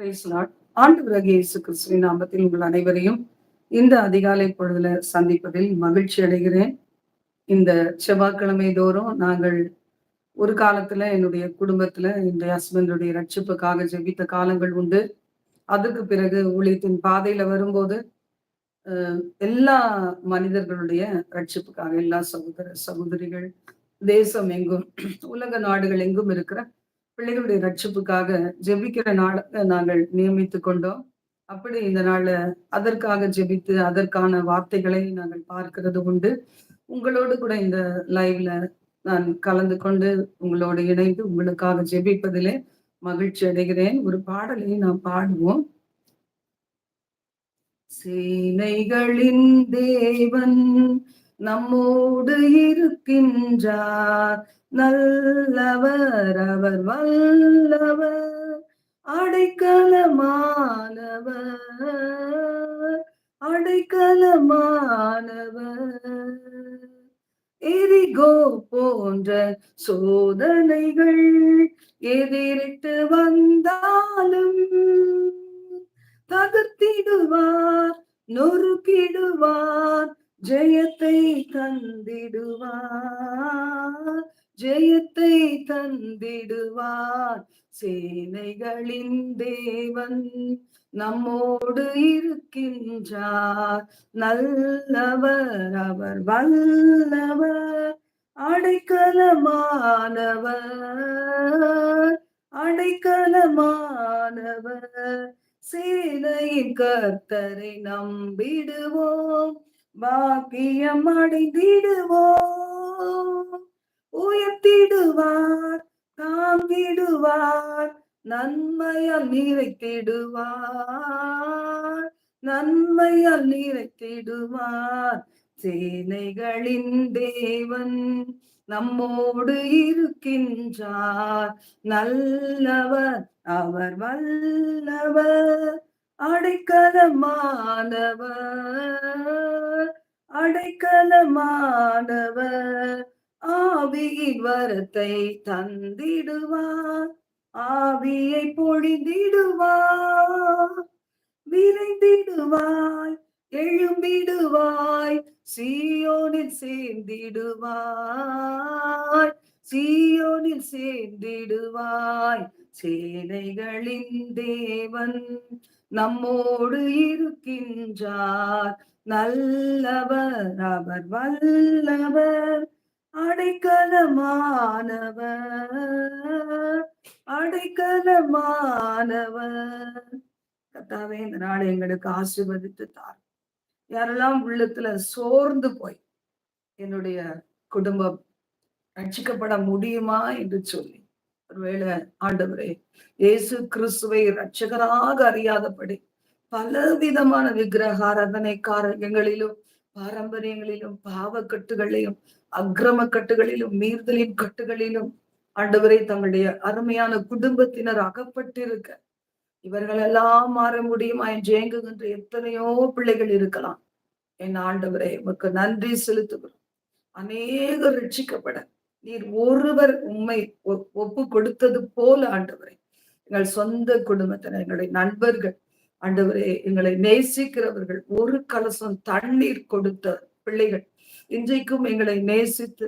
ஆண்டு லார்ட் இயேசு கிறிஸ்துவின் நாமத்தில் உங்கள் அனைவரையும் இந்த அதிகாலை பொழுதுல சந்திப்பதில் மகிழ்ச்சி அடைகிறேன். இந்த செவ்வாய்க்கிழமை தோறும் நாங்கள் ஒரு காலத்துல என்னுடைய குடும்பத்துல என்னுடைய ஹஸ்பண்டுடைய ரட்சிப்புக்காக ஜெபித்த காலங்கள் உண்டு. அதுக்கு பிறகு ஊழியத்தின் பாதையில வரும்போது எல்லா மனிதர்களுடைய ரட்சிப்புக்காக எல்லா சகோதர சகோதரிகள் தேசம் எங்கும் உலக நாடுகள் எங்கும் இருக்கிற பிள்ளைகளுடைய ரட்சிப்புக்காக ஜெபிக்கிற நாளை நாங்கள் நியமித்து கொண்டோம். அப்படி இந்த நாள்ல அதற்காக ஜெபித்து அதற்கான வார்த்தைகளை நாங்கள் பார்க்கிறது உண்டு. உங்களோடு கூட இந்த லைவ்ல நான் கலந்து கொண்டு உங்களோடு இணைந்து உங்களுக்காக ஜெபிப்பதிலே மகிழ்ச்சி அடைகிறேன். ஒரு பாடலை நாம் பாடுவோம். சேனைகளின் தேவன் நம்மோடு இருக்கின்றார். நல்லவர் அவர் வல்லவர் அடைக்கலமானவர் அடைக்கலமானவர். எரிகோ போன்ற சோதனைகள் எதிரிட்டு வந்தாலும் தகர்த்திடுவார் நொறுக்கிடுவார் ஜெயத்தை தந்திடுவார். ஜெயத்தை தந்திடுவார். சேனைகளின் தேவன் நம்மோடு இருக்கின்றார். நல்லவர் அவர் வல்லவர் அடைக்கலமானவர் அடைக்கலமானவர். சேனையின் கர்த்தரை நம்பிடுவோம் பாக்கியம் அடைந்திடுவோம். உயர்த்திடுவார் தாங்கிடுவார் நன்மையால் நீரை தேடுவார் நன்மையால் நீரை தேடுவார் சேனைகளின் தேவன் நம்மோடு இருக்கின்றார். நல்லவர் அவர் வல்லவர் அடைக்கலமானவர் அடைக்கலமானவர். ஆவியின் வரத்தை தந்திடுவார். ஆவியை பொழிந்திடுவார். விரைந்திடுவாய் எழும்பிடுவாய். சீயோனில் சேர்ந்திடுவாய். சீயோனில் சேர்ந்திடுவாய். சேனைகளின் தேவன் நம்மோடு இருக்கின்றார். நல்லவர் அவர் வல்லவர். அடைக்கலமானவர் அடைக்கலமானவர். கத்தாவே இந்த நாளை எங்களுக்கு ஆசிர்வதித்து தார் யாரெல்லாம் உள்ளத்துல சோர்ந்து போய் என்னுடைய குடும்பம் ரட்சிக்கப்பட முடியுமா என்று சொல்லி ஒருவேளை ஆண்டவரே இயேசு கிறிஸ்துவை ரட்சகராக அறியாதபடி பல விதமான விக்கிரக ஆராதனைக்காரங்களிலும் பாரம்பரியங்களிலும் பாவக்கட்டுகளையும் அக்கிரம கட்டுகளிலும் மீறுதலின் கட்டுகளிலும் ஆண்டவரை தங்களுடைய அருமையான குடும்பத்தினர் அகப்பட்டிருக்க. இவர்கள் எல்லாம் மாற முடியுமா என்று ஏங்குகின்ற எத்தனையோ பிள்ளைகள் இருக்கலாம். என் ஆண்டவரை உமக்கு நன்றி செலுத்துகிறோம். அநேகர் ரட்சிக்கப்பட. நீர் ஒருவர் உண்மை ஒப்பு கொடுத்தது போல ஆண்டவரை. எங்கள் சொந்த குடும்பத்தினர் எங்களுடைய நண்பர்கள் ஆண்டவரே எங்களை நேசிக்கிறவர்கள் ஒரு கலசம் தண்ணீர் கொடுத்த பிள்ளைகள். இன்றைக்கும் எங்களை நேசித்து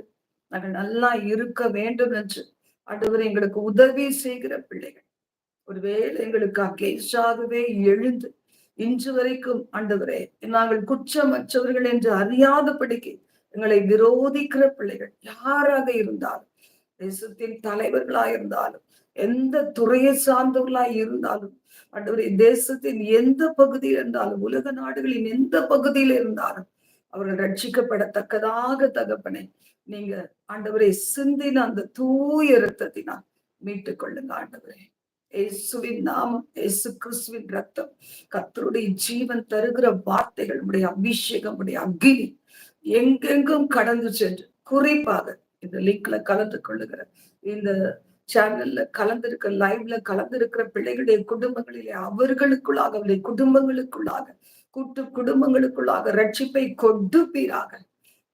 நாங்கள் நல்லா இருக்க வேண்டும் என்று அடுவர் எங்களுக்கு உதவி செய்கிற பிள்ளைகள். ஒருவேளை எங்களுக்கு அகேஷாகவே எழுந்து இன்று வரைக்கும் ஆண்டவரே நாங்கள் குற்றமற்றவர்கள் என்று அறியாதபடிக்கு எங்களை விரோதிக்கிற பிள்ளைகள் யாராக இருந்தாலும் தேசத்தின் தலைவர்களாய் இருந்தாலும் எந்த துறையை சார்ந்தவர்களாய் இருந்தாலும் ஆண்டவரே தேசத்தின் எந்த பகுதியில் இருந்தாலும் உலக நாடுகளின் எந்த பகுதியில் இருந்தாலும் அவர்கள் ரட்சிக்கப்படத்தக்கதாக தகப்பனே நீங்க ஆண்டவரை சிந்தின அந்த தூய ரத்தத்தினால் மீட்டுக் கொள்ளுங்க ஆண்டவரே. இயேசுவின் நாமம் இயேசு கிறிஸ்துவின் ரத்தம் கத்தருடைய ஜீவன் தருகிற வார்த்தைகள் உடைய அபிஷேகம் உடைய அக்னி எங்கெங்கும் கடந்து சென்று குறிப்பாக இந்த லிங்க்ல கலந்து கொள்ளுகிற இந்த சேனல்ல கலந்திருக்க லைவ்ல கலந்திருக்கிற பிள்ளைகளுடைய குடும்பங்களிலே அவர்களுக்குள்ளாக அவருடைய குடும்பங்களுக்குள்ளாக கூட்டு குடும்பங்களுக்குள்ளாக ரட்சிப்பை கொடுப்பீராக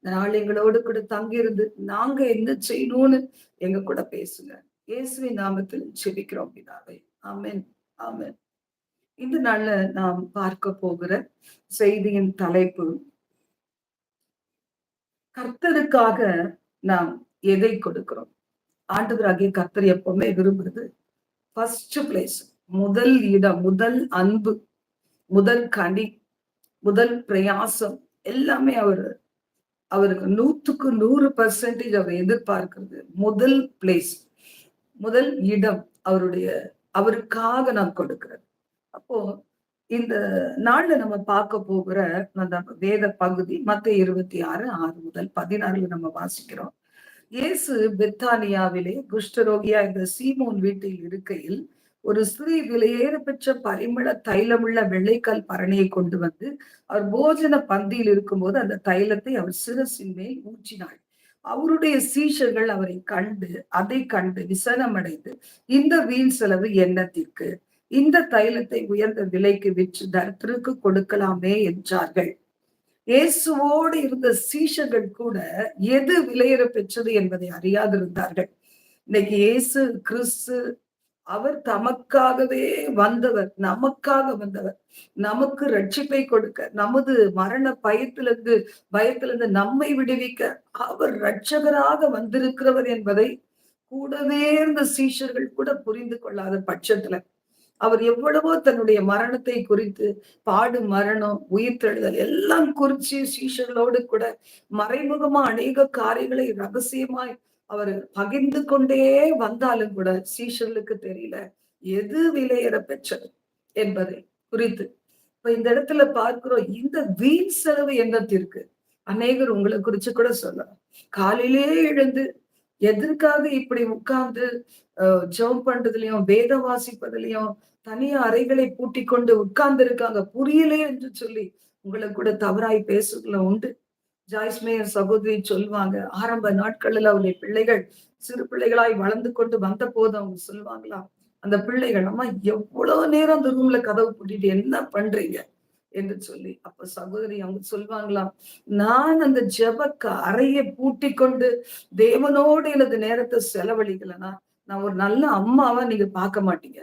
நாள் எங்களோடு கூட தங்கியிருந்து நாங்க என்ன செய்யணும்னு எங்க கூட பேசுங்க. இயேசுவின் நாமத்தில் செபிக்கிறோம் பிதாவை. ஆமேன். ஆமேன். இந்த நாள்ல நாம் பார்க்க போகிற செய்தியின் தலைப்பு கர்த்தருக்காக நாம் எதை கொடுக்கிறோம்? ஆண்டவராகிய கர்த்தர் எப்பவுமே விரும்புறது ஃபர்ஸ்ட் பிளேஸ் முதல் இடம் முதல் அன்பு முதல் கனி முதல் பிரயாசம் எல்லாமே அவர். அவருக்கு நூற்றுக்கு நூறு பர்சன்டேஜ் அவர் எதிர்பார்க்கிறது. முதல் பிளேஸ் முதல் இடம் அவருடைய அவருக்காக நான் கொடுக்கிறது. அப்போ இந்த நாள்ல நம்ம பார்க்க போகிற அந்த வேத பகுதி மத்த இருபத்தி ஆறு ஆறு முதல் பதினாறுல நம்ம வாசிக்கிறோம். இயேசு பெத்தானியாவிலே குஷ்டரோகியா இந்த சீமோன் வீட்டில் இருக்கையில் ஒரு ஸ்திரீ விலையேற பெற்ற பரிமள தைலமுள்ள வெள்ளைக்கால் பரணியை கொண்டு வந்து அவர் போஜன பந்தியில் இருக்கும்போது அந்த தைலத்தை அவர் சிரசின் மேல் ஊற்றினாள். அவருடைய சீஷர்கள் அவரை கண்டு அதை கண்டு விசனமடைந்து இந்த வீண் செலவு எண்ணத்திற்கு இந்த தைலத்தை உயர்ந்த விலைக்கு விற்று தர்த்தருக்கு கொடுக்கலாமே என்றார்கள். இயேசுவோடு இருந்த சீஷர்கள் கூட எது விலையேற பெற்றது என்பதை அறியாதிருந்தார்கள். இன்னைக்கு இயேசு கிறிஸ்து அவர் தமக்காகவே வந்தவர் நமக்காக வந்தவர். நமக்கு ரட்சிப்பை கொடுக்க நமது மரண பயத்திலிருந்து பயத்திலிருந்து நம்மை விடுவிக்க அவர் ரட்சகராக வந்திருக்கிறவர் என்பதை கூடவே இருந்த சீஷர்கள் கூட புரிந்து கொள்ளாத பட்சத்துல அவர் எவ்வளவோ தன்னுடைய மரணத்தை குறித்து பாடு மரணம் உயிர்த்தெழுதல் எல்லாம் குறிச்சு சீஷர்களோடு கூட மறைமுகமா அநேக காரியங்களை ரகசியமாய் அவர் பகிர்ந்து கொண்டே வந்தாலும் கூட சீஷர்களுக்கு தெரியல. எது விலையேற பெற்றது என்பதை குறித்து. இப்ப இந்த இடத்துல பார்க்கிறோம் இந்த வீண் செலவு எண்ணத்திற்கு அநேகர் உங்களை குறிச்சு கூட சொல்லலாம். காலையிலே எழுந்து எதற்காக இப்படி உட்கார்ந்து ஜெபம் பண்றதுலயும் வேத வாசிப்பதுலயும் தனியா அறைகளை பூட்டி கொண்டு உட்கார்ந்து இருக்காங்க புரியலே என்று சொல்லி உங்களை கூட தவறாய் பேசுறதுல உண்டு. ஜாய்ஸ்மேயர் சகோதரி சொல்லுவாங்க ஆரம்ப நாட்களில் அவருடைய பிள்ளைகள் சிறு பிள்ளைகளாய் வளர்ந்து கொண்டு வந்த போது அவங்க சொல்லுவாங்களாம் அந்த பிள்ளைகள் அம்மா எவ்வளவு நேரம் அந்த ரூம்ல கதவு பூட்டிட்டு என்ன பண்றீங்க? என்று சொல்லி அப்ப சகோதரி அவங்க சொல்லுவாங்களாம் நான் அந்த ஜபக்க அறையை பூட்டி கொண்டு தேவனோடு எனது நேரத்தை செலவழிக்கலனா நான் ஒரு நல்ல அம்மாவா நீங்க பார்க்க மாட்டீங்க.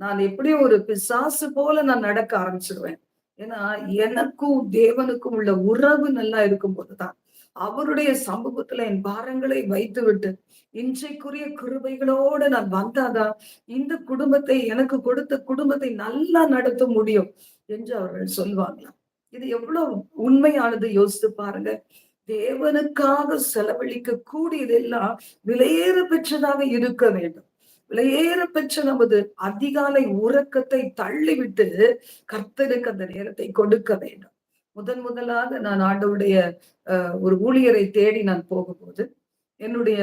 நான் எப்படியும் ஒரு பிசாசு போல நான் நடக்க ஆரம்பிச்சிருவேன். ஏன்னா எனக்கும் தேவனுக்கும் உள்ள உறவு நல்லா இருக்கும் போதுதான் அவருடைய சமூகத்துல என் பாரங்களை வைத்து விட்டு இன்றைக்குரிய கிருபைகளோடு நான் வந்தாதான் இந்த குடும்பத்தை எனக்கு கொடுத்த குடும்பத்தை நல்லா நடத்த முடியும் என்று அவர்கள் சொல்வாங்களாம். இது எவ்வளவு உண்மையானது யோசித்து பாருங்க. தேவனுக்காக செலவழிக்க கூடியதெல்லாம் விலையேற பெற்றதாக இருக்க வேண்டும். விலையேற பெற்ற நமது அதிகாலை உறக்கத்தை தள்ளிவிட்டு கர்த்தருக்கு அந்த நேரத்தை கொடுக்க வேண்டும். முதன் முதலாக நான் ஆண்டவுடைய ஒரு ஊழியரை தேடி நான் போகும்போது என்னுடைய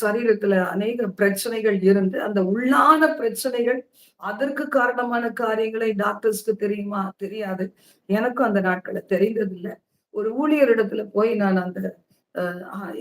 சரீரத்துல அநேக பிரச்சனைகள் இருந்து அந்த உள்ளான பிரச்சனைகள் அதற்கு காரணமான காரியங்களை டாக்டர்ஸ்க்கு தெரியுமா? தெரியாது. எனக்கும் அந்த நாட்களை தெரிந்ததில்லை. ஒரு ஊழியரிடத்துல போய் நான் அந்த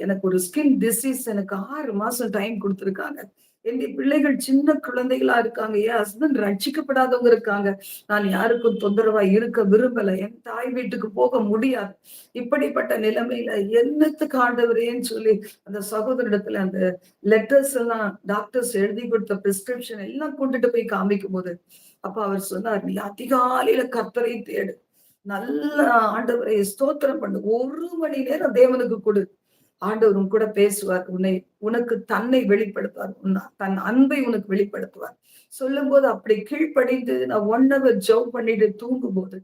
எனக்கு ஒரு ஸ்கின் டிசீஸ் எனக்கு ஆறு மாசம் டைம் கொடுத்துருக்காங்க. என்னுடைய பிள்ளைகள் சின்ன குழந்தைகளா இருக்காங்க. என் ஹஸ்பண்ட் ரட்சிக்கப்படாதவங்க இருக்காங்க. நான் யாருக்கும் தொந்தரவா இருக்க விரும்பல. என் தாய் வீட்டுக்கு போக முடியாது. இப்படிப்பட்ட நிலைமையில என்னத்துக்கு ஆண்டவரேன்னு சொல்லி அந்த சகோதரிடத்துல அந்த லெட்டர்ஸ் எல்லாம் டாக்டர்ஸ் எழுதி கொடுத்த பிரிஸ்கிரிப்ஷன் எல்லாம் கொண்டுட்டு போய் காமிக்கும் போது அப்ப அவர் சொன்னார் நீ அதிகாலையில கத்தரை தேடு. நல்ல ஆண்டவரை ஸ்தோத்திரம் பண்ணு. ஒரு மணி நேரம் தேவனுக்கு கொடு. ஆண்டவரும் கூட பேசுவார் உன்னை உனக்கு தன்னை வெளிப்படுத்துவார் தன் அன்பை உனக்கு வெளிப்படுத்துவார். சொல்லும் போது அப்படி கீழ்ப்படிந்து நான் ஒன் ஹவர் ஜவ் பண்ணிட்டு தூங்கும் போது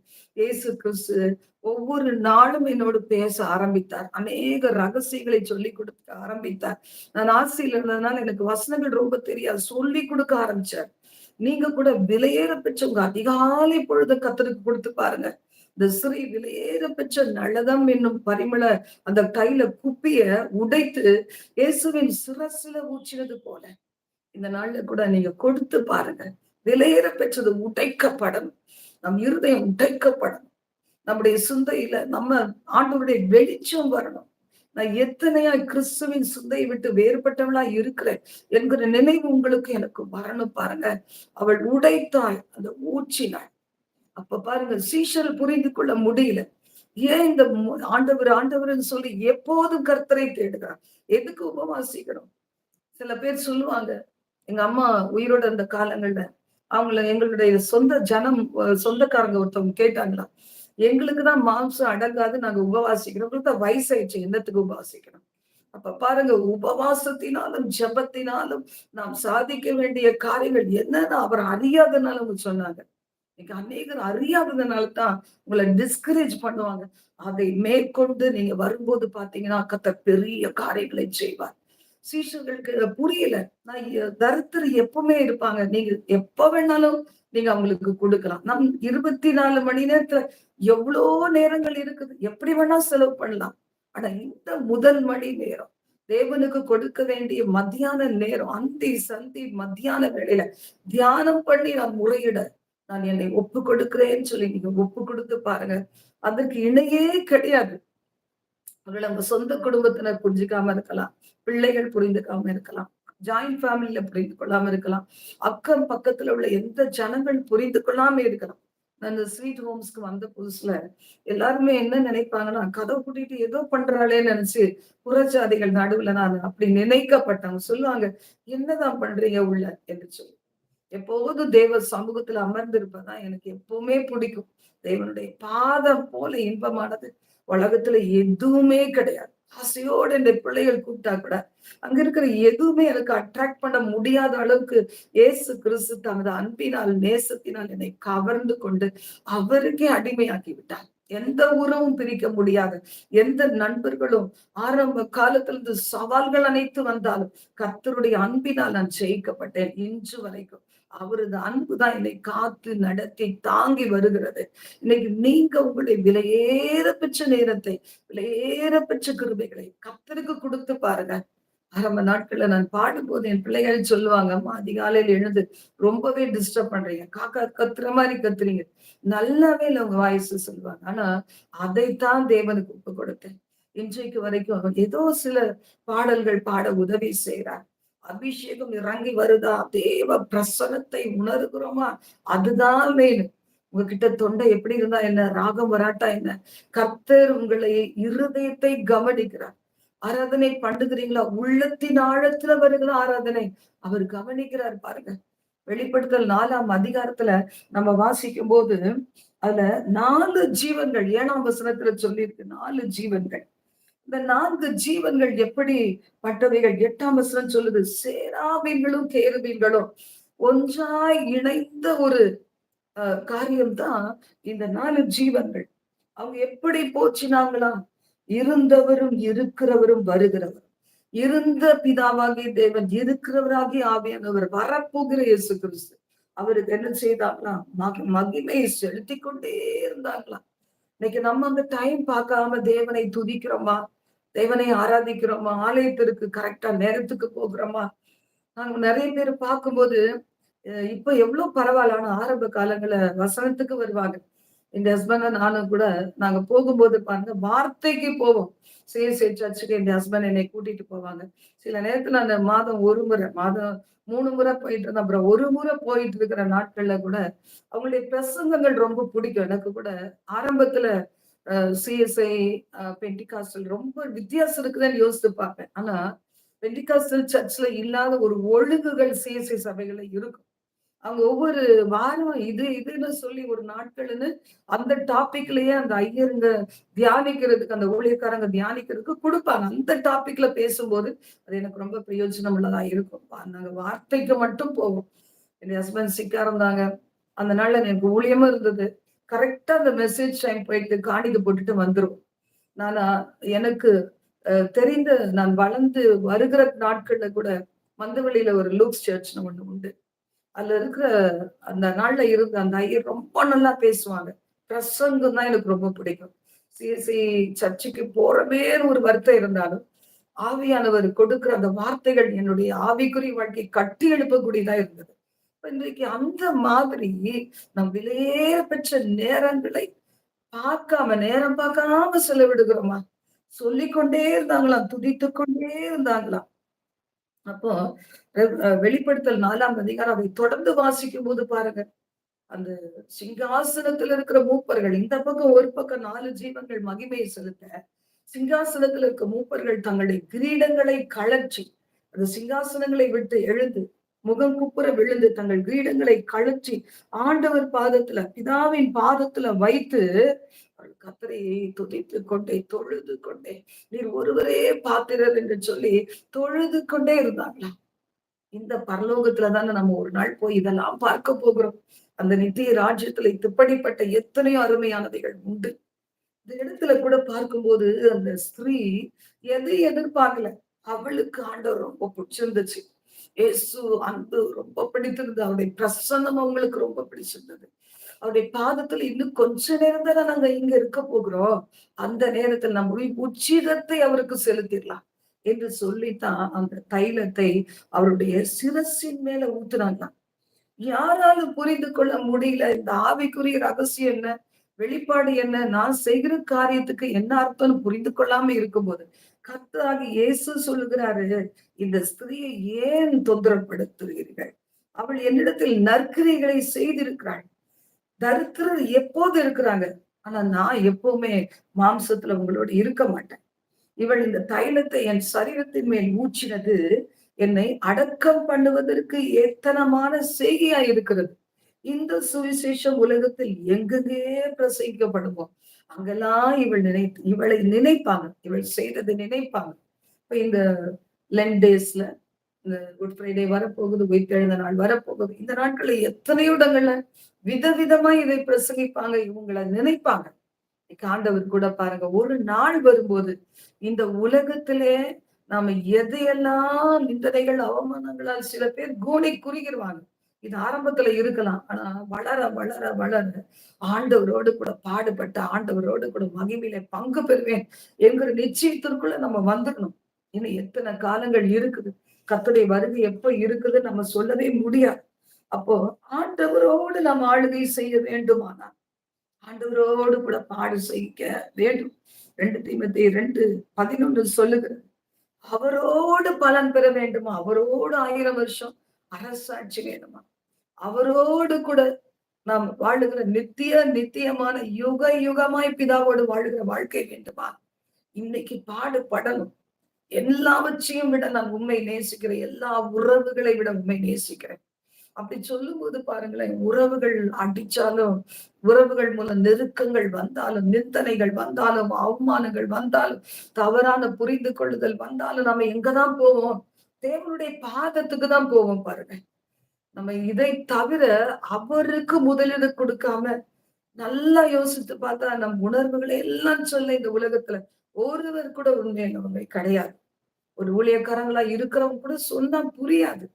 ஏசு கிறிஸ்து ஒவ்வொரு நாளும் என்னோடு பேச ஆரம்பித்தார். அநேக ரகசியங்களை சொல்லி கொடுக்க ஆரம்பித்தார். நான் ஆசையில் இருந்ததுனால எனக்கு வசனங்கள் ரொம்ப தெரியாது. சொல்லி கொடுக்க ஆரம்பிச்சார். நீங்க கூட விலையேற பெற்றவங்க அதிகாலை பொழுது கத்தருக்கு கொடுத்து பாருங்க. இந்த சிறை விலையேற பெற்ற நளதம் என்னும் பரிமள அந்த கையில குப்பிய உடைத்து இயேசுவின் சிரசில ஊற்றினது போல. இந்த நாள்ல கூட நீங்க கொடுத்து பாருங்க. விலையேற பெற்றது உடைக்கப்படும் நம் இருதயம் உடைக்கப்படும் நம்முடைய சிந்தையில நம்ம ஆண்டவருடைய வெளிச்சம் வரணும். நான் எத்தனையா கிறிஸ்துவின் சிந்தையை விட்டு வேறுபட்டவளா இருக்கிறேன் என்கிற நினைவு உங்களுக்கு எனக்கு வரணும் பாருங்க. அவள் உடைத்தாள். அந்த ஊற்றினாள். அப்ப பாருங்க சீஷர் புரிந்து கொள்ள முடியல. ஏன் இந்த ஆண்டவர் ஆண்டவர்னு சொல்லி எப்போதும் கர்த்தரை தேடுகிறார்? எதுக்கு உபவாசிக்கணும் சில பேர் சொல்லுவாங்க எங்க அம்மா உயிரோட இருந்த காலங்கள்ல அவங்கள எங்களுடைய சொந்த ஜனம் சொந்தக்காரங்க ஒருத்தவங்க கேட்டாங்களா எங்களுக்குதான் மாம்சம் அடங்காது நாங்க உபவாசிக்கிறோம். உங்களுக்கு தான் வயசாயிடுச்சு என்னத்துக்கு உபவாசிக்கிறோம்? அப்ப பாருங்க உபவாசத்தினாலும் ஜபத்தினாலும் நாம் சாதிக்க வேண்டிய காரியங்கள் என்னன்னு அவர் அறியாதனால அவங்க சொன்னாங்க. இன்னைக்கு அநேகர் அறியாததுனால தான் உங்களை டிஸ்கரேஜ் பண்ணுவாங்க. அதை மேற்கொண்டு நீங்க வரும்போது பாத்தீங்கன்னா கத்த பெரிய காரியங்களை செய்வார். சீஷர்களுக்கு புரியல. நான் தரித்திர எப்பவுமே இருப்பாங்க. நீங்க எப்ப வேணாலும் நீங்க அவங்களுக்கு கொடுக்கலாம். நம் இருபத்தி நாலு மணி நேரத்துல எவ்வளோ நேரங்கள் இருக்குது. எப்படி வேணா செலவு பண்ணலாம். ஆனா இந்த முதல் மணி நேரம் தேவனுக்கு கொடுக்க வேண்டிய மத்தியான நேரம் அந்தி சந்தி மத்தியான வேலையில தியானம் பண்ணி நான் முறையிட நான் என்னை ஒப்பு கொடுக்கிறேன்னு சொல்லி நீங்க ஒப்பு கொடுத்து பாருங்க. அதற்கு இணையே கிடையாது. அவர்கள் அவங்க சொந்த குடும்பத்தினர் புரிஞ்சுக்காம இருக்கலாம். பிள்ளைகள் புரிந்துக்காம இருக்கலாம். ஜாயிண்ட் ஃபேமிலியில புரிந்து கொள்ளாம இருக்கலாம். அக்கம் பக்கத்துல உள்ள எந்த ஜனங்கள் புரிந்து கொள்ளாம இருக்கலாம். அந்த ஸ்வீட் ஹோம்ஸ்க்கு வந்த புதுசுல எல்லாருமே என்ன நினைப்பாங்கன்னா கதவு கூட்டிட்டு ஏதோ பண்றாளேன்னு நினைச்சு புறச்சாதிகள் நடுவுல நான் அப்படி நினைக்கப்பட்டவங்க சொல்லுவாங்க என்னதான் பண்றீங்க உள்ள? என்று சொல்லி. எப்போதும் தேவ சமூகத்துல அமர்ந்திருப்பதான் எனக்கு எப்பவுமே பிடிக்கும். தேவனுடைய பாதம் போல இன்பமானது உலகத்துல எதுவுமே கிடையாது. ஆசையோடு இந்த பிள்ளைகள் கூப்பிட்டா கூட அங்க இருக்கிற எதுவுமே எனக்கு அட்ராக்ட் பண்ண முடியாத அளவுக்கு ஏசு கிறிஸ்து தமது அன்பினால் நேசத்தினால் என்னை கவர்ந்து கொண்டு அவருக்கே அடிமையாக்கி விட்டார். எந்த உறவும் பிரிக்க முடியாது. எந்த நண்பர்களும் ஆரம்ப காலத்திலிருந்து சவால்கள் அனைத்து வந்தாலும் கர்த்தருடைய அன்பினால் நான் ஜெயிக்கப்பட்டேன் இன்று வரைக்கும். அவரது அன்புதான் என்னை காத்து நடத்தி தாங்கி வருகிறது. இன்னைக்கு நீங்க உங்களுடைய விலையேற பெற்ற நேரத்தை விலையேற பெற்ற கிருபைகளை கத்தருக்கு கொடுத்து பாருங்க ஆரம்ப நாட்கள்ல நான் பாடும்போது என் பிள்ளைகள் சொல்லுவாங்க அம்மா அதிகாலையில் எழுந்து ரொம்பவே டிஸ்டர்ப் பண்றீங்க. காக்கா கத்துற மாதிரி கத்துறீங்க. நல்லாவே இல்லை உங்க வாய்ஸ் சொல்லுவாங்க. ஆனா அதைத்தான் தேவனுக்கு ஒப்பு கொடுத்தேன். இன்றைக்கு வரைக்கும் ஏதோ சில பாடல்கள் பாட உதவி செய்யறார் அபிஷேகம் இறங்கி வருதா? தேவ பிரசனத்தை உணர்கிறோமா? அதுதான் மேலும் உங்ககிட்ட தொண்டை எப்படி இருந்தா என்ன? ராகம் வராட்டா என்ன? கர்த்தர் உங்களை இருதயத்தை கவனிக்கிறார். ஆராதனை பண்ணுகிறீங்களா? உள்ளத்தின் ஆழத்துல வருகிற ஆராதனை. அவர் கவனிக்கிறார் பாருங்க. வெளிப்படுத்தல் நாலாம் அதிகாரத்துல நம்ம வாசிக்கும் போது அதுல நாலு ஜீவன்கள் ஏழாம் வசனத்துல சொல்லியிருக்கு நாலு ஜீவன்கள். இந்த நான்கு ஜீவன்கள் எப்படி பட்டவைகள் எட்டாம் வசனம் சொல்லுது சேராபீன்களும் கேருவீன்களும் ஒன்றாய் இணைந்த ஒரு காரியம்தான் இந்த நாலு ஜீவன்கள். அவங்க எப்படி போச்சினாங்களாம் இருந்தவரும் இருக்கிறவரும் வருகிறவர். இருந்த பிதாவாகிய தேவன் இருக்கிறவராகி ஆவியானவர் வரப்போகிற இயேசு கிறிஸ்து. அவருக்கு என்ன செய்தாங்களாம் மகிமையை செலுத்தி கொண்டே இருந்தாங்களாம் இன்னைக்கு நம்ம அந்த டைம் பார்க்காம தேவனை துதிக்கிறோமா? தேவனை ஆராதிக்கிறோமா? ஆலயத்திற்கு கரெக்டா நேரத்துக்கு போகிறோமா? நாங்க நிறைய பேர் பார்க்கும்போது இப்ப எவ்வளவு பரவாயில்ல ஆனா ஆரம்ப காலங்கள வசனத்துக்கு வருவாங்க. எங்க ஹஸ்பண்ட் நானும் கூட நாங்க போகும்போது பாருங்க வார்த்தைக்கு போவோம். சிஎஸ்ஐ சர்ச்சுக்கு எங்க ஹஸ்பண்ட் என்னை கூட்டிட்டு போவாங்க. சில நேரத்துல அந்த மாதம் ஒரு முறை மாதம் மூணு முறை போயிட்டு இருந்தேன். அப்புறம் ஒரு முறை போயிட்டு இருக்கிற நாட்கள்ல கூட அவங்களுடைய பிரசங்கங்கள் ரொம்ப பிடிக்கும். எனக்கு கூட ஆரம்பத்துல சிஎஸ்ஐ பெண்டிகாஸ்டல் ரொம்ப வித்தியாசம் இருக்குதுன்னு யோசித்து பார்ப்பேன். ஆனா பெண்டிகாஸ்டல் சர்ச்ல இல்லாத ஒரு ஒழுங்குகள் சிஎஸ்ஐ சபைகள்ல இருக்கும். அவங்க ஒவ்வொரு வாரம் இது இதுன்னு சொல்லி ஒரு நாட்கள்னு அந்த டாபிக்லயே அந்த ஐயருங்க தியானிக்கிறதுக்கு அந்த ஊழியக்காரங்க தியானிக்கிறதுக்கு கொடுப்பாங்க. அந்த டாபிக்ல பேசும்போது அது எனக்கு ரொம்ப பிரயோஜனம் உள்ளதா இருக்கும். நாங்க வார்த்தைக்கு மட்டும் போவோம். என் ஹஸ்பண்ட் சிக்கா இருந்தாங்க. அந்த நாள்ல எனக்கு ஊழியமும் இருந்தது. கரெக்டா அந்த மெசேஜ் டைம் போயிட்டு காணிக்க போட்டுட்டு வந்துடும் நான் எனக்கு தெரிந்த நான் வளர்ந்து வருகிற நாட்கள்ல கூட மந்தவெளியில ஒரு லூக்ஸ் சர்ச்னு ஒண்ணு உண்டு. அதுல இருக்கிற அந்த நாள்ல இருந்த அந்த ஐயர் ரொம்ப நல்லா பேசுவாங்க. பிரசங்கம் தான் எனக்கு ரொம்ப பிடிக்கும். சிஎஸ்சி சர்ச்சுக்கு போறமேன்னு ஒரு வருத்தம் இருந்தாலும் ஆவியானவர் கொடுக்கிற அந்த வார்த்தைகள் என்னுடைய ஆவிக்குறி வாழ்க்கை கட்டி எழுப்பக்கூடியதா இருந்தது. இன்றைக்கு அந்த மாதிரி நம் விலையேற பெற்ற நேரங்களை பார்க்காம நேரம் பார்க்காம செலவிடுகிறோமா? சொல்லிக்கொண்டே இருந்தாங்களாம் துடித்து கொண்டே இருந்தாங்களாம். அப்போ வெளிப்படுத்தல் நாலாம் அதிகாரம் அதை தொடர்ந்து வாசிக்கும் போது பாருங்க. அந்த சிங்காசனத்துல இருக்கிற மூப்பர்கள் இந்த பக்கம் ஒரு பக்கம் நாலு ஜீவங்கள் மகிமையை செலுத்த சிங்காசனத்துல இருக்க மூப்பர்கள் தங்களுடைய கிரீடங்களை கழற்றி அந்த சிங்காசனங்களை விட்டு எழுந்து முகம் குப்புற விழுந்து தங்கள் கிரீடங்களை கழற்றி ஆண்டவர் பாதத்துல பிதாவின் பாதத்துல வைத்து கத்தரையை துதித்து கொண்டே தொழுது கொண்டே நீர் ஒருவரே பாத்திரர் என்று சொல்லி தொழுது கொண்டே இருந்தாங்களாம் இந்த பரலோகத்துல தானே நம்ம ஒரு நாள் போய் இதெல்லாம் பார்க்க போகிறோம். அந்த நித்திய ராஜ்யத்துல இப்படிப்பட்ட எத்தனையோ அருமையானவைகள் உண்டு. இந்த இடத்துல கூட பார்க்கும்போது அந்த ஸ்திரீ எதை எதிர்பார்க்கல? அவளுக்கு ஆண்டவர் ரொம்ப பிடிச்சிருந்துச்சு. இயேசு அன்பு ரொம்ப பிடித்திருந்தது அவருடைய பிரசன்னம் அவங்களுக்கு ரொம்ப பிடிச்சிருந்தது. அவருடைய பாதத்துல இன்னும் கொஞ்ச நேரம் தானே நாங்க இங்க இருக்க போகிறோம். அந்த நேரத்தில் நம்ம உச்சிதத்தை அவருக்கு செலுத்திடலாம் என்று சொல்லித்தான் அந்த தைலத்தை அவருடைய சிரசின் மேல ஊத்துனாங்களாம். யாராலும் புரிந்து கொள்ள முடியல. இந்த ஆவிக்குரிய ரகசியம் என்ன? வெளிப்பாடு என்ன? நான் செய்கிற காரியத்துக்கு என்ன அர்த்தம்னு புரிந்து கொள்ளாம இருக்கும்போது கத்தாக இயேசு சொல்லுகிறாரு இந்த ஸ்திரியை ஏன் தொந்தரப்படுத்துகிறீர்கள் அவள் என்னிடத்தில் நற்கிரிகளை செய்திருக்கிறாள். தரித்திரர் எப்போது இருக்கிறாங்க? ஆனா நான் எப்பவுமே மாம்சத்துல உங்களோட இருக்க மாட்டேன். இவள் இந்த தைலத்தை என் சரீரத்தின் மேல் ஊற்றினது என்னை அடக்கம் பண்ணுவதற்கு ஏத்தனமான செய்கையா இருக்கிறது. இந்த சுவிசேஷம் உலகத்தில் எங்கெங்கே பிரசங்கிக்கப்படுமோ அங்கெல்லாம் இவள் நினைத்து இவளை நினைப்பாங்க இவள் செய்ததை நினைப்பாங்க. இப்ப இந்த லென் டேஸ்ல இந்த குட் ஃப்ரைடே வரப்போகுது உயிர்த்தெழுந்த நாள் வரப்போகுது. இந்த நாட்கள்ல எத்தனையோ இடங்கள்ல விதவிதமா இதை பிரசங்கிப்பாங்க இவங்களை நினைப்பாங்க. ஆண்டவர் கூட பாருங்க ஒரு நாள் வரும்போது இந்த உலகத்திலே நாம எதையெல்லாம் நிந்தனைகள் அவமானங்களால் சில பேர் கூனை குறுகிடுவாங்க இது ஆரம்பத்துல இருக்கலாம். ஆனா வளர வளர வளர ஆண்டவரோடு கூட பாடுபட்ட ஆண்டவரோடு கூட மகிமையில பங்கு பெறுவேன் என்கிற நிச்சயத்திற்குள்ள நம்ம வந்துடணும் இன்னும் எத்தனை காலங்கள் இருக்குது? கத்துடைய வருகை எப்ப இருக்குது நம்ம சொல்லவே முடியாது. அப்போ ஆண்டவரோடு நம்ம ஆளுகை செய்ய வேண்டுமானா ஆண்டவரோடு கூட பாடு செய்ய வேண்டும். ரெண்டு தீமத்தை ரெண்டு பதினொன்று சொல்லுகிறது அவரோடு பலன் பெற வேண்டுமா? அவரோடு ஆயிரம் வருஷம் அரசாட்சி வேணுமா அவரோடு கூட நாம் வாழுகிற நித்திய நித்தியமான யுக யுகமாய் பிதாவோடு வாழுகிற வாழ்க்கை வேண்டுமா? இன்னைக்கு பாடுபடணும் எல்லாவற்றையும் விட நான் உண்மை நேசிக்கிறேன் எல்லா உறவுகளை விட உண்மை நேசிக்கிறேன். அப்படி சொல்லும் போது பாருங்களேன் உறவுகள் அடிச்சாலும் உறவுகள் மூலம் நெருக்கங்கள் வந்தாலும் நிந்தனைகள் வந்தாலும் அவமானங்கள் வந்தாலும் தவறான புரிந்து கொள்ளுதல் வந்தாலும் நம்ம எங்கதான் போவோம்? தேவனுடைய பாதத்துக்கு தான் போவோம் பாருங்க. நம்ம இதை தவிர அவருக்கு முதலீடு கொடுக்காம நல்லா யோசித்து பார்த்தா நம் உணர்வுகளை எல்லாம் சொல்ல இந்த உலகத்துல ஒருவர் கூட உண்மையில உண்மை கிடையாது. ஒரு ஊழியக்காரங்களா இருக்கிறவங்க கூட சொன்னா புரியாது.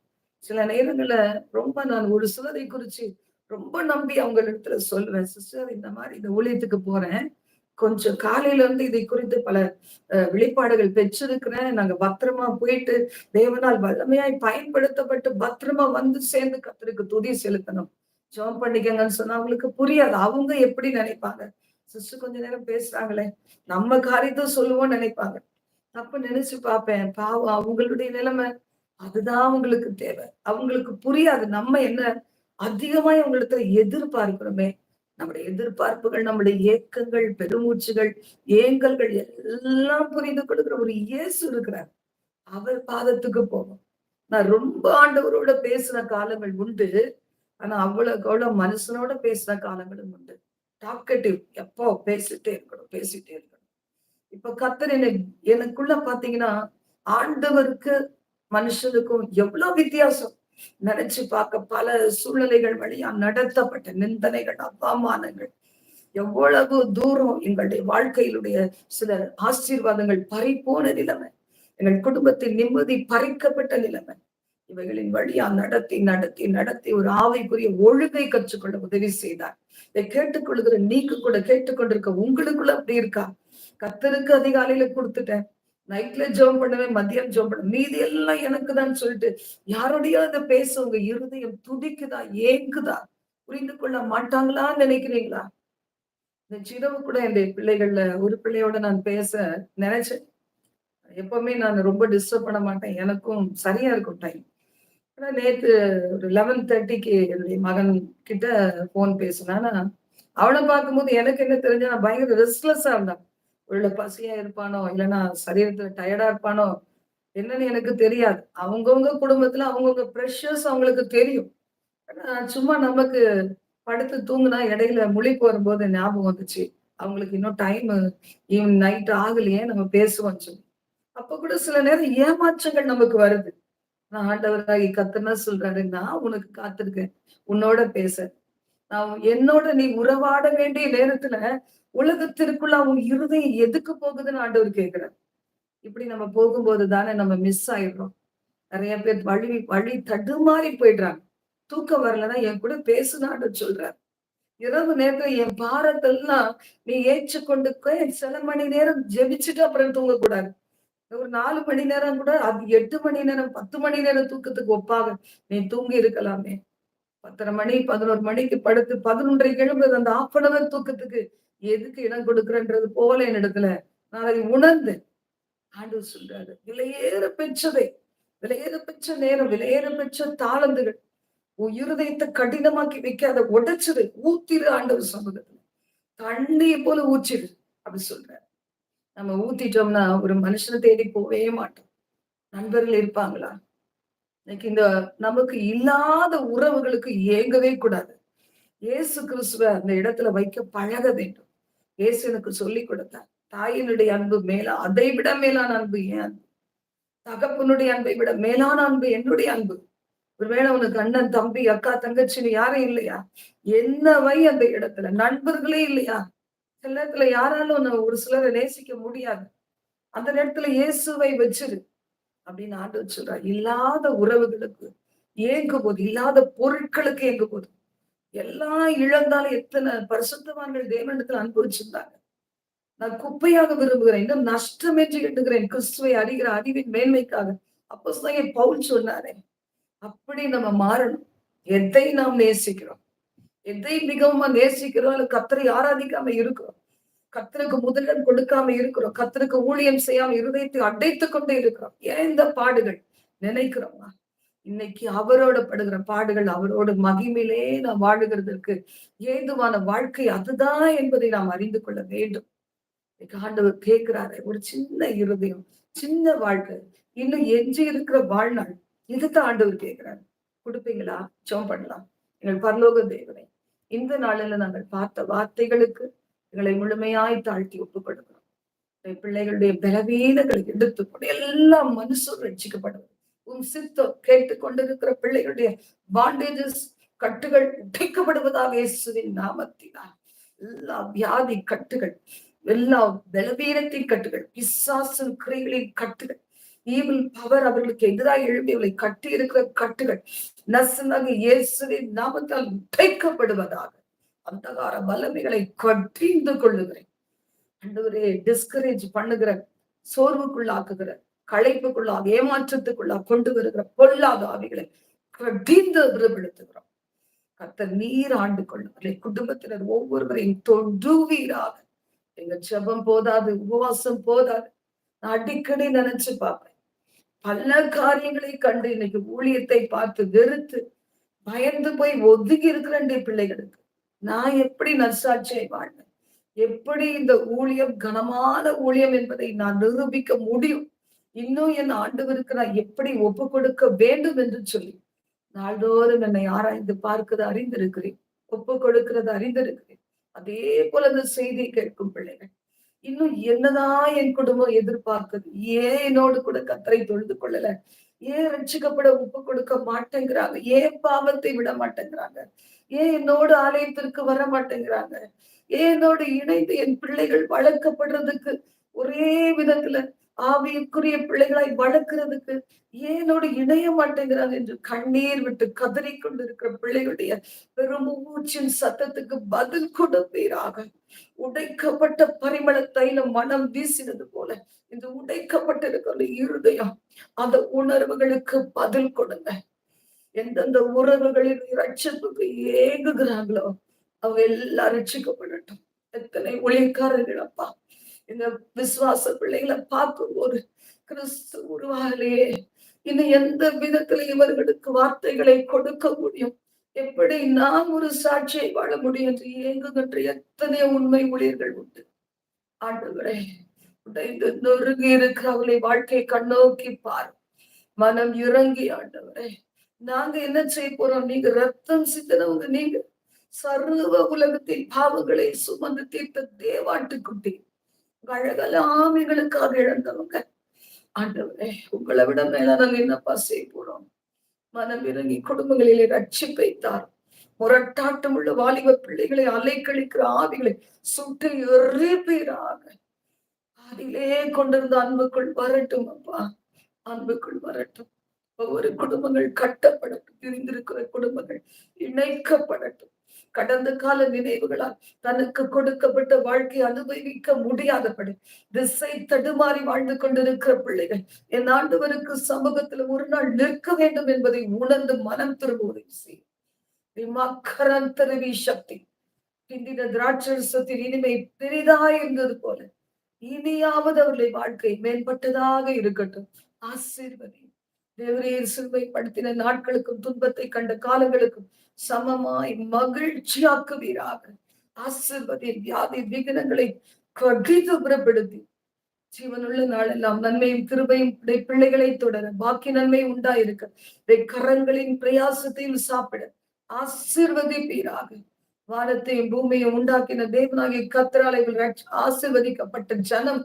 சில நேரங்கள்ல ரொம்ப நான் ஒரு சிலரை குறிச்சு ரொம்ப நம்பி அவங்க இடத்துல சொல்றேன் சிஸ்டர் இந்த மாதிரி இந்த ஊழியத்துக்கு போறேன். கொஞ்சம் காலையில இருந்து இதை குறித்து பல வெளிப்பாடுகள் பெற்றிருக்கிறேன். நாங்க பத்திரமா போயிட்டு தேவனால் வல்லமையாய் பயன்படுத்தப்பட்டு பத்திரமா வந்து சேர்ந்து கத்தருக்கு துதி செலுத்தணும். ஜோம் பண்ணிக்கங்கன்னு சொன்னா அவங்களுக்கு புரியாது. அவங்க எப்படி நினைப்பாங்க? சிஸ்டர் கொஞ்ச நேரம் பேசுறாங்களே. நம்ம காரியத்தை சொல்லுவோம் நினைப்பாங்க. தப்பு நினைச்சு பார்ப்பேன். பாவம் அவங்களுடைய நிலைமை அதுதான் அவங்களுக்கு தேவை. அவங்களுக்கு புரியாது. நம்ம என்ன அதிகமாய் அவங்களிடத்துல எதிர்பார்க்கிறோமே நம்முடைய எதிர்பார்ப்புகள் நம்முடைய ஏக்கங்கள் பெருமூச்சுகள் ஏங்கல்கள் எல்லாம் புரிந்து கொடுக்கிற ஒரு இயேசு இருக்கிறார். அவர் பாதத்துக்கு போவோம் நான் ரொம்ப ஆண்டவரோட பேசின காலங்கள் உண்டு. ஆனா அவ்வளவு அவ்வளவு மனுஷனோட பேசின காலங்களும் உண்டு. டாக்கட்டிவ் எப்போ பேசிட்டே இருக்கணும் பேசிட்டே இருக்கணும். இப்ப கத்தர் எனக்குள்ள பாத்தீங்கன்னா ஆண்டவருக்கு மனுஷனுக்கும் எவ்வளவு வித்தியாசம். நினைச்சு பார்க்க பல சூழ்நிலைகள் வழியா நடத்தப்பட்ட நிந்தனைகள் அவமானங்கள். எவ்வளவு தூரம் எங்களுடைய வாழ்க்கையிலுடைய சில ஆசீர்வாதங்கள் பறிப்போன நிலைமை. எங்கள் குடும்பத்தின் நிம்மதி பறிக்கப்பட்ட நிலைமை. இவைகளின் வழியா நடத்தி நடத்தி நடத்தி ஒரு ஆவைக்குரிய ஒழுங்கை கற்றுக்கொள்ள உதவி செய்தார். இதை கேட்டுக்கொள்கிற நீக்கு கூட கேட்டுக்கொண்டிருக்க உங்களுக்குள்ள அப்படி இருக்கா? கத்தருக்கு அதிகாலையில கொடுத்துட்டேன். நைட்ல ஜோம் பண்ணுவேன் மதியம் ஜோம் பண்ணுவேன். மீதி எல்லாம் எனக்கு தான் சொல்லிட்டு யாரோடையோ அதை பேச உங்க இருதயம் துடிக்குதா ஏங்குதா? புரிந்து கொள்ள மாட்டாங்களான்னு நினைக்கிறீங்களா? இந்த சிரவு கூட என்னுடைய பிள்ளைகள்ல ஒரு பிள்ளையோட நான் பேச நினைச்சேன். எப்பவுமே நான் ரொம்ப டிஸ்டர்ப் பண்ண மாட்டேன். எனக்கும் சரியா இருக்கும் டைம் ஆனா நேத்து ஒரு லெவன் தேர்ட்டிக்கு என்னுடைய மகன் கிட்ட போன் பேசினா அவனை பார்க்கும்போது எனக்கு என்ன தெரிஞ்சா நான் பயங்கர ரெஸ்ட்லெஸ்ஸா இருந்தான். உள்ள பசியா இருப்பானோ இல்லைன்னா சரீரத்துல டயர்டா இருப்பானோ என்னன்னு எனக்கு தெரியாது. அவங்கவுங்க குடும்பத்துல அவங்கவுங்க ப்ரெஷர்ஸ் அவங்களுக்கு தெரியும். ஆனா சும்மா நமக்கு படுத்து தூங்குனா இடையில முழிப்பு வரும்போது ஞாபகம் வந்துச்சு. அவங்களுக்கு இன்னும் டைம் ஈவினிங் நைட் ஆகலையே நம்ம பேசுவோம் சொல்லி. அப்ப கூட சில நேரம் ஏமாற்றங்கள் நமக்கு வருது. நான் ஆண்டவராகி கத்தனா சொல்றாரு நான் உனக்கு காத்திருக்கேன். உன்னோட பேச. நான் என்னோட நீ உறவாட வேண்டிய நேரத்துல உலகத்திற்குள்ள அவங்க இருதயம் எதுக்கு போகுதுன்னு ஆண்டவர் கேட்கிறார். இப்படி நம்ம போகும்போது தானே நம்ம மிஸ் ஆயிடுறோம். நிறைய பேர் வழி வழி தடுமாறி போயிடுறாங்க. தூக்கம் வரலன்னா என் கூட பேசுனான்னு சொல்றார். இரவு நேரத்துல என் பாரத்தெல்லாம் நீ ஏற்றுக்கொண்டு சில மணி நேரம் ஜெபிச்சுட்டு அப்புறம் தூங்கக்கூடாது. ஒரு நாலு மணி நேரம் கூட அது எட்டு மணி நேரம் பத்து மணி நேரம் தூக்கத்துக்கு ஒப்பாக நீ தூங்கி இருக்கலாமே. பத்தரை மணி பதினோரு மணிக்கு படுத்து பதினொன்றை கிளம்புறது அந்த ஆஃப் தூக்கத்துக்கு எதுக்கு இடம் கொடுக்குறன்றது போல என்னிடத்துல. நான் அதை உணர்ந்து ஆண்டு சொல்றாரு விலையேற பெற்றதை விலையேற பெற்ற நேரம் விலையேற பெற்ற தாளந்துகள் இருதயத்தை கடினமாக்கி வைக்காத உடைச்சிரு ஊத்திரு ஆண்டவர் சமூகத்துல. தண்ணியை போல ஊச்சிரு அப்படி சொல்றாரு. நம்ம ஊத்திட்டோம்னா ஒரு மனுஷனை தேடி போவே மாட்டோம். நண்பர்கள் இருப்பாங்களா? இன்னைக்கு இந்த நமக்கு இல்லாத உறவுகளுக்கு ஏங்கவே கூடாது. இயேசு கிறிஸ்துவ அந்த இடத்துல வைக்க பழக வேண்டும். இயேசு எனக்கு சொல்லி கொடுத்தார். தாயினுடைய அன்பு மேலா அதை விட மேலான அன்பு ஏன் அன்பு? தகப்பனுடைய அன்பை விட மேலான அன்பு என்னுடைய அன்பு. ஒருவேளை உனக்கு அண்ணன் தம்பி அக்கா தங்கச்சின்னு யாரும் இல்லையா? என்னவை அந்த இடத்துல? நண்பர்களே இல்லையா? சில நேரத்துல யாராலும் ஒரு சிலரை நேசிக்க முடியாது. அந்த நேரத்துல இயேசுவை வச்சிரு அப்படின்னு ஆண்டு சொல்றா இல்லாத உறவுகளுக்கு ஏங்கும் போது இல்லாத பொருட்களுக்கு ஏங்கும் போது எல்லாம் இழந்தாலும் எத்தனை பரிசுத்தவான்கள் தேவனிடத்தில் அனுபவிச்சிருந்தாங்க நான் குப்பையாக விரும்புகிறேன். இன்னும் நஷ்டமேற்றி எண்ணுகிறேன் கிறிஸ்துவை அறிகிற அறிவின் மேன்மைக்காக. அப்போ பவுல் சொன்னாரே அப்படி நம்ம மாறணும். எதை நாம் நேசிக்கிறோம்? எதை மிகவும் நேசிக்கிறோம்? அல்ல கத்தரை ஆராதிக்காம இருக்கிறோம்? கத்தருக்கு முதலிடம் கொடுக்காம இருக்கிறோம்? கத்தருக்கு ஊழியம் செய்யாம இருதயத்தை அடைத்து கொண்டே இருக்கிறோம்? ஏன் இந்த பாடுகள்? நினைக்கிறோமா? இன்னைக்கு அவரோட படுகிற பாடுகள் அவரோட மகிமையிலே நாம் வாழுகிறதற்கு ஏதுவான வாழ்க்கை அதுதான் என்பதை நாம் அறிந்து கொள்ள வேண்டும். ஆண்டவர் கேட்கிறாரு ஒரு சின்ன இருதயம் சின்ன வாழ்க்கை இன்னும் எஞ்சி இருக்கிற வாழ்நாள் இதுதான் ஆண்டவர் கேட்கிறாரு. கொடுப்பீங்களா? ஜோம் பண்ணலாம். எங்கள் பரலோக தேவனை இந்த நாளில நாங்கள் பார்த்த வார்த்தைகளுக்கு எங்களை முழுமையாய் தாழ்த்தி ஒப்புக்கொடுக்கிறோம். பிள்ளைகளுடைய பலவீனங்களை எடுத்துக்கொண்டு எல்லா மனசும் ரட்சிக்கப்படுவது உன் சித்தம் கேட்டுக்கொண்டிருக்கிற பிள்ளைகளுடைய பாண்டேஜஸ் கட்டுகள் உடைக்கப்படுவதாக இயேசுவின் நாமத்தினால். எல்லா வியாதி கட்டுகள் எல்லா பலவீனத்தின் கட்டுகள் பிசாசன் கிரைகளின் கட்டுகள் ஈவில் பவர் அவர்களுக்கு எதிராக எழும்பியவர்களை கட்டி இருக்கிற கட்டுகள் நசனாக இயேசுவின் நாமத்தால் உடைக்கப்படுவதாக அந்தகார வல்லமைகளை கட்டிந்து கொள்ளுகிறேன். அண்டவரே டிஸ்கரேஜ் பண்ணுகிற சோர்வுக்குள்ளாக்குகிற களைப்புக்குள்ளாக ஏமாற்றத்துக்குள்ளாக கொண்டு வருகிற பொல்லாத ஆவிகளை கடிந்து விருப்படுத்துகிறோம் கத்த நீர் ஆண்டு கொள்ளுங்களை குடும்பத்தினர் ஒவ்வொருவரையும் தொடுவீராக. எங்க ஜபம் போதாது உபவாசம் போதாது. நான் அடிக்கடி நினைச்சு பார்ப்பேன். பல காரியங்களை கண்டு இன்னைக்கு ஊழியத்தை பார்த்து வெறுத்து பயந்து போய் ஒதுங்கி இருக்கிற பிள்ளைகளுக்கு. நான் எப்படி நற்சாட்சியை வாழ்ந்தேன் எப்படி இந்த ஊழியம் கனமான ஊழியம் என்பதை நான் நிரூபிக்க முடியும்? இன்னும் என் ஆண்டவருக்கு நான் எப்படி ஒப்பு கொடுக்க வேண்டும் என்று சொல்லி நாள்தோறும் என்னை ஆராய்ந்து பார்க்கிறது அறிந்திருக்கிறேன். ஒப்பு கொடுக்கிறது அறிந்திருக்கிறேன். அதே போல அந்த செய்தி கேட்கும் பிள்ளைகள். இன்னும் என்னதான் என் குடும்பம் எதிர்பார்க்குது? ஏன் என்னோடு கூட கத்தரை தொழுது கொள்ளல? ஏன் ரட்சிக்கப்பட ஒப்பு கொடுக்க மாட்டேங்கிறாங்க? ஏன் பாவத்தை விட மாட்டேங்கிறாங்க? ஏன் என்னோடு ஆலயத்திற்கு வர மாட்டேங்கிறாங்க? ஏன் என்னோடு இணைந்து என் பிள்ளைகள் வளர்க்கப்படுறதுக்கு ஒரே விதத்துல ஆவியுக்குரிய பிள்ளைகளாய் வளர்க்கிறதுக்கு ஏனோடு இணைய மாட்டேங்கிறாங்க என்று கண்ணீர் விட்டு கதறி கொண்டிருக்கிற பிள்ளைகளுடைய பெரும் மூச்சின் சத்தத்துக்கு பதில் கொடுப்பீராக. உடைக்கப்பட்ட பரிமள தைல மனம் வீசினது போல இந்த உடைக்கப்பட்டிருக்கிற இருதயம் அந்த உணர்வுகளுக்கு பதில் கொடுங்க. எந்தெந்த உறவுகளின் ரட்சத்துக்கு ஏங்குகிறாங்களோ அவங்க எல்லாம் ரட்சிக்கப்படட்டும் எத்தனை ஒளிக்காரர்கள் அப்பா இந்த விசுவாச பிள்ளைகளை பார்க்கும்போது கிறிஸ்து உருவாகலையே இன்னும் எந்த விதத்துல இவர்களுக்கு வார்த்தைகளை கொடுக்க முடியும்? எப்படி நாம் ஒரு சாட்சியை வாழ முடியும் என்று இயங்குகின்ற எத்தனை உண்மை ஊழியர்கள் உண்டு? ஆண்டுகளே உடைந்து நொறுங்கி இருக்கிற அவளை வாழ்க்கையை கண்ணோக்கி பார். மனம் இறங்கி ஆண்டவரே நாங்க என்ன செய்ய போறோம்? நீங்க ரத்தம் சிந்தனவங்க நீங்க. சர்வ உலகத்தின் பாவங்களை சுமந்து தீர்த்த தேவாட்டுக்குட்டி. குட்டி அழகெல்லாம் எங்களுக்காக இழந்தவங்க ஆண்டவரே உங்களை விட மேல நாங்க என்னப்பா செய்ய போறோம் மனம் இறங்கி குடும்பங்களிலே ரட்சிப்பை தார். முரட்டாட்டம் உள்ள வாலிப பிள்ளைகளை அலைக்கழிக்கிற ஆவிகளை சுட்டு எறிப்பீராக. அதிலே கொண்டிருந்த அன்புக்குள் வரட்டும் அப்பா. அன்புக்குள் வரட்டும். ஒவ்வொரு குடும்பங்கள் கட்டப்படட்டும். பிரிந்திருக்கிற குடும்பங்கள் இணைக்கப்படட்டும். கடந்த கால நினைவுகளால் தனக்கு கொடுக்கப்பட்ட வாழ்க்கை அனுபவிக்க முடியாதபடி திசை தடுமாறி வாழ்ந்து கொண்டிருக்கிற பிள்ளைகள் என் ஆண்டவருக்கு சமூகத்துல ஒரு நாள் நிற்க வேண்டும் என்பதை உணர்ந்து மனம் திரும்புவதை செய்யும். விமக்கரந்தருவி சக்தி. பிந்தின திராட்சரசத்தின் இனிமை பெரிதா இருந்தது போல. இனியாவது அவர்களை வாழ்க்கை மேம்பட்டதாக இருக்கட்டும். ஆசீர்வதி தேவரீர் சிறுமைப்படுத்தின நாட்களுக்கும் துன்பத்தை கண்ட காலங்களுக்கும் சமமாய் மகிழ்ச்சியாக்குவீராக. ஆசிர்வதி வியாதி விகிதங்களை கடிது புறப்படுத்தி. ஜீவனுள்ள நாளெல்லாம் நன்மையும் கிருபையும் பிள்ளைகளை தொடர பாக்கி நன்மை உண்டாயிருக்க. கரங்களின் பிரயாசத்தையும் சாப்பிட ஆசிர்வதிப்பீராக. வானத்தையும் பூமியையும் உண்டாக்கின தேவனாகிய கத்திராலைகள் ஆசிர்வதிக்கப்பட்ட ஜனம்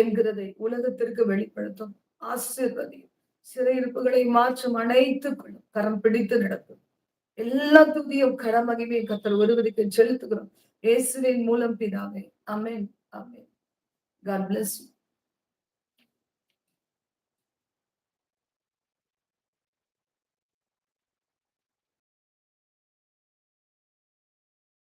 என்கிறதை உலகத்திற்கு வெளிப்படுத்தும். ஆசிர்வதியும் சிறையிருப்புகளை மாற்றும் அனைத்து கரம் பிடித்து நடக்கும். எல்லா துதியும் கடமகிமையும் கத்தர் ஒருவருக்கு செலுத்துகிறோம். இயேசுவின் மூலம் பிதாவே. அமேன் அமேன் காட் பிளஸ் யூ